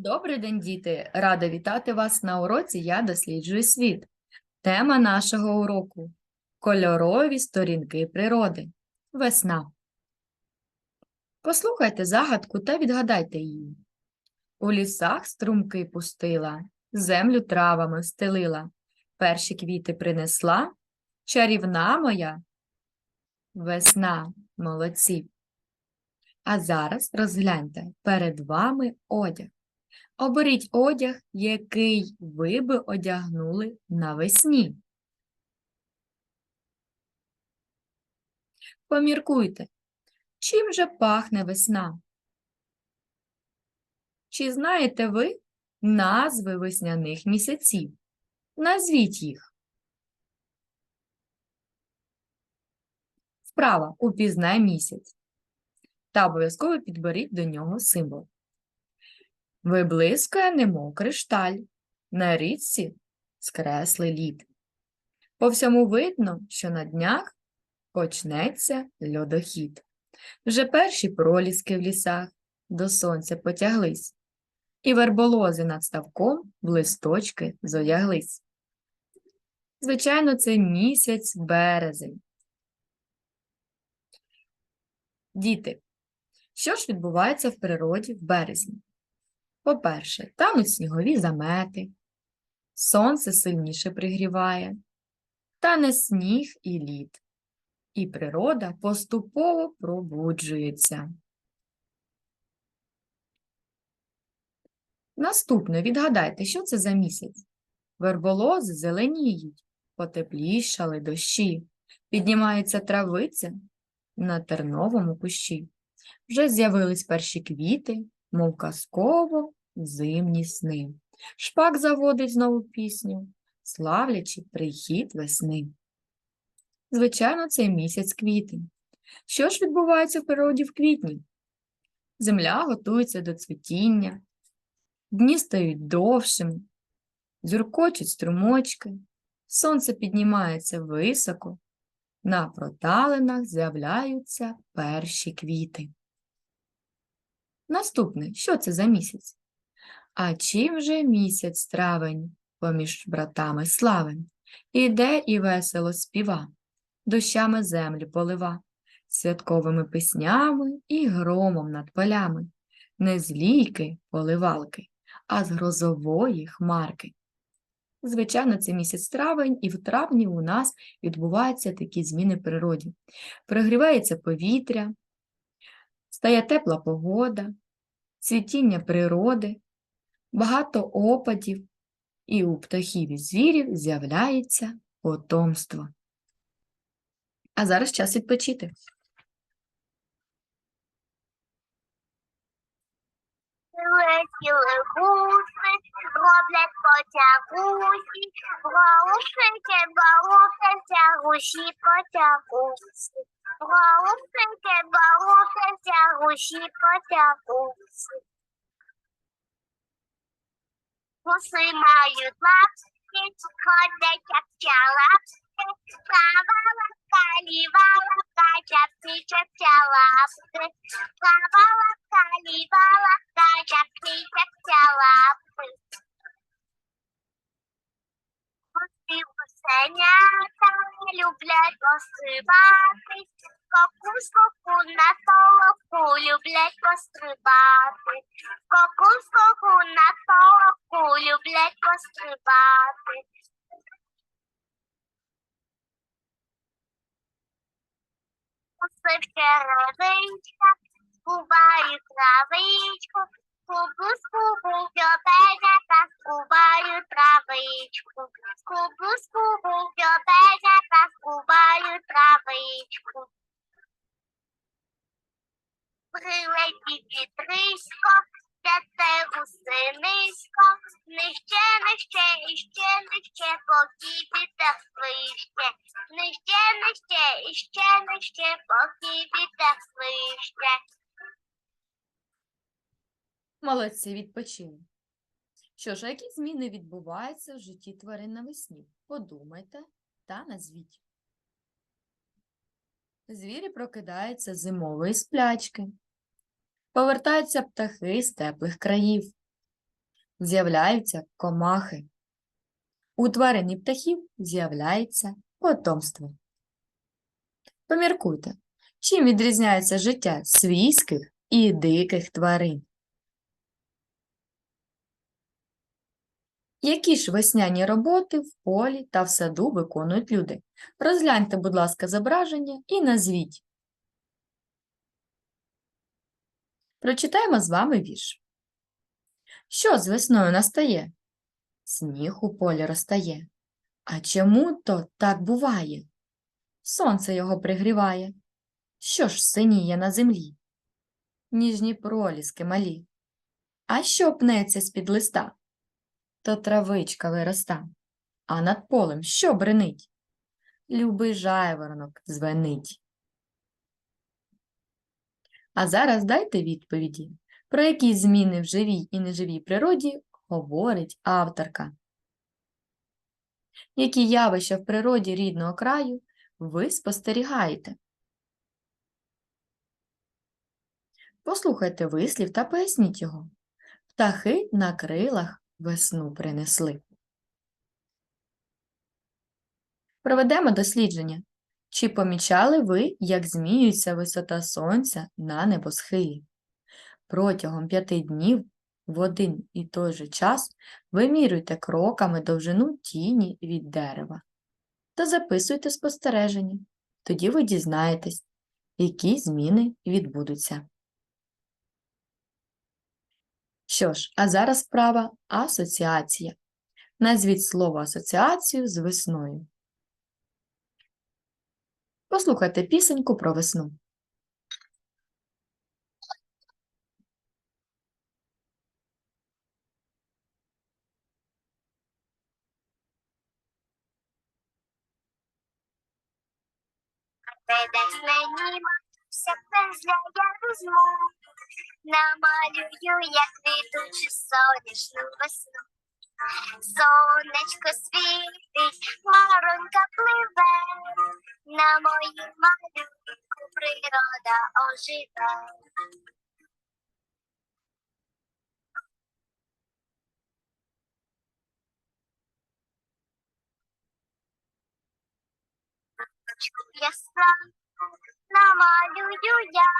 Добрий день, діти! Рада вітати вас на уроці Я досліджую світ. Тема нашого уроку кольорові сторінки природи. Весна. Послухайте загадку та відгадайте її. У лісах струмки пустила, землю травами встелила, перші квіти принесла, чарівна моя весна, молодці. А зараз розгляньте перед вами одяг. Оберіть одяг, який ви би одягнули навесні. Поміркуйте, чим же пахне весна? Чи знаєте ви назви весняних місяців? Назвіть їх. Вправа упізнай місяць. Та обов'язково підберіть до нього символ. Виблискує, немов кришталь, на річці скресли лід. По всьому видно, що на днях почнеться льодохід. Вже перші проліски в лісах до сонця потяглись, і верболози над ставком в листочки зодяглись. Звичайно, це місяць березень. Діти, що ж відбувається в природі в березні? По-перше, тануть снігові замети, сонце сильніше пригріває, тане сніг і лід, і природа поступово пробуджується. Наступне відгадайте, що це за місяць? Верболози зеленіють, потеплішали дощі, піднімається травиця на терновому кущі. Вже з'явились перші квіти, мов казково зимні сни. Шпак заводить знову пісню, славлячи прихід весни. Звичайно, це місяць квітень. Що ж відбувається в природі в квітні? Земля готується до цвітіння, дні стають довшими, дзюркочуть струмочки, сонце піднімається високо, на проталинах з'являються перші квіти. Наступне, що це за місяць? А чим же місяць травень поміж братами славен? Іде і весело співа, дощами землю полива, святковими піснями і громом над полями, не з лійки поливалки, а з грозової хмарки. Звичайно, це місяць травень, і в травні у нас відбуваються такі зміни в природі. Прогрівається повітря, стає тепла погода, цвітіння природи, багато опадів, і у птахів і звірів з'являється потомство. А зараз час відпочити. Летіли гуси, роблять потягусі, голубчики, голубця, гусі потягусі. Голубчики, голубця, гусі потягусі. Гуси мають лапки, ходять як лапки, права лапка, ліва лапка, чапці, чапця лапки, права лапка, ліва лапка, чапці, чапця лапки. Гуси гусенята люблять пострибати, Коку скоку на толоку люблять пострибати, Коку на толоку люблять пострибати. Гуси в черевичках скубають травичку, Скубу, скубу, дьобезяка, скубаю травичку. Скубу, скубу, свище. Нижче, нижче, іще, нижче, поки вітер. Молодці, відпочили. Що ж, які зміни відбуваються в житті тварин навесні? Подумайте та назвіть. Звірі прокидаються зимової сплячки. Повертаються птахи з теплих країв. з'являються комахи. У тварин і птахів з'являється потомство. Поміркуйте, чим відрізняється життя свійських і диких тварин? Які ж весняні роботи в полі та в саду виконують люди? Розгляньте, будь ласка, зображення і назвіть. Прочитаємо з вами вірш. Що з весною настає? Сніг у полі розтає. А чому то так буває? Сонце його пригріває. Що ж синіє на землі? Ніжні проліски малі. А що пнеться з-під листа? То травичка вироста. А над полем що бренить? Любий жайворонок звенить. А зараз дайте відповіді, про які зміни в живій і неживій природі говорить авторка. Які явища в природі рідного краю ви спостерігаєте? Послухайте вислів та поясніть його. Птахи на крилах весну принесли. Проведемо дослідження. Чи помічали ви, як змінюється висота сонця на небосхилі? Протягом п'яти днів в один і той же час вимірюйте кроками довжину тіні від дерева та записуйте спостереження. Тоді ви дізнаєтесь, які зміни відбудуться. Що ж, а зараз справа асоціація. Назвіть слово асоціацію з весною. Послухайте пісеньку про весну. Ти мені все пензля я візьму, намалюю, як квітучу сонячну весну. Сонечко світить, маронка пливе, на моїй малюнку природа оживе. Ясна намалюю я,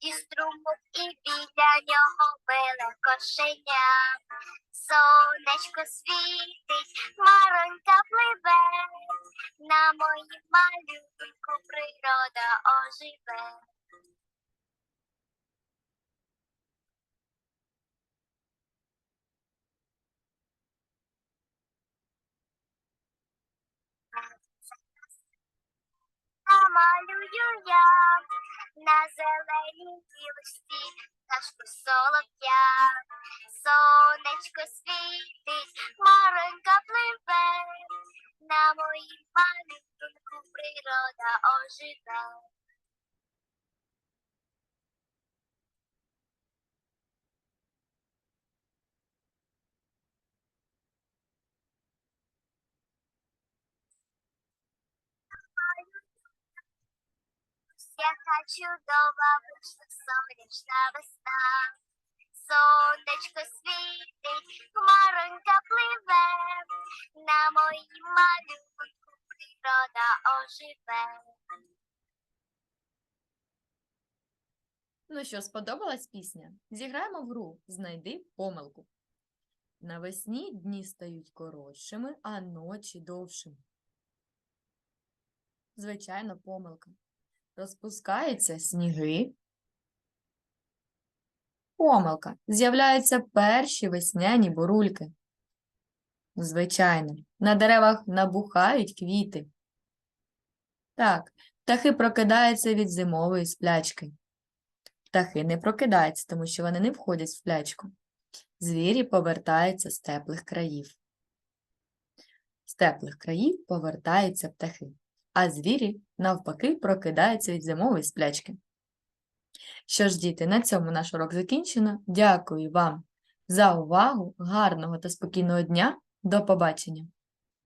і струмок, і біля нього биле кошеня. Сонечко світить, маронька пливе, на моїм малюнку природа оживе. Намалюю я на зеленій гілочці пташку солов'я. Сонечко світить, маронька пливе, на моїм малюнку природа оживе. Яка чудова вийшла сонячна весна. Сонечко світить, хмаронька пливе, на моїм малюнку природа оживе. Ну що, сподобалась пісня? Зіграємо в гру Знайди помилку. Навесні дні стають коротшими, а ночі довшими. Звичайно, помилка. Розпускаються сніги. Помилка. З'являються перші весняні бурульки. Звичайно, на деревах набухають квіти. Так, птахи прокидаються від зимової сплячки. Птахи не прокидаються, тому що вони не входять в сплячку. Звірі повертаються з теплих країв. З теплих країв повертаються птахи, а звірі, навпаки, прокидаються від зимової сплячки. Що ж, діти, на цьому наш урок закінчено. Дякую вам за увагу, гарного та спокійного дня. До побачення!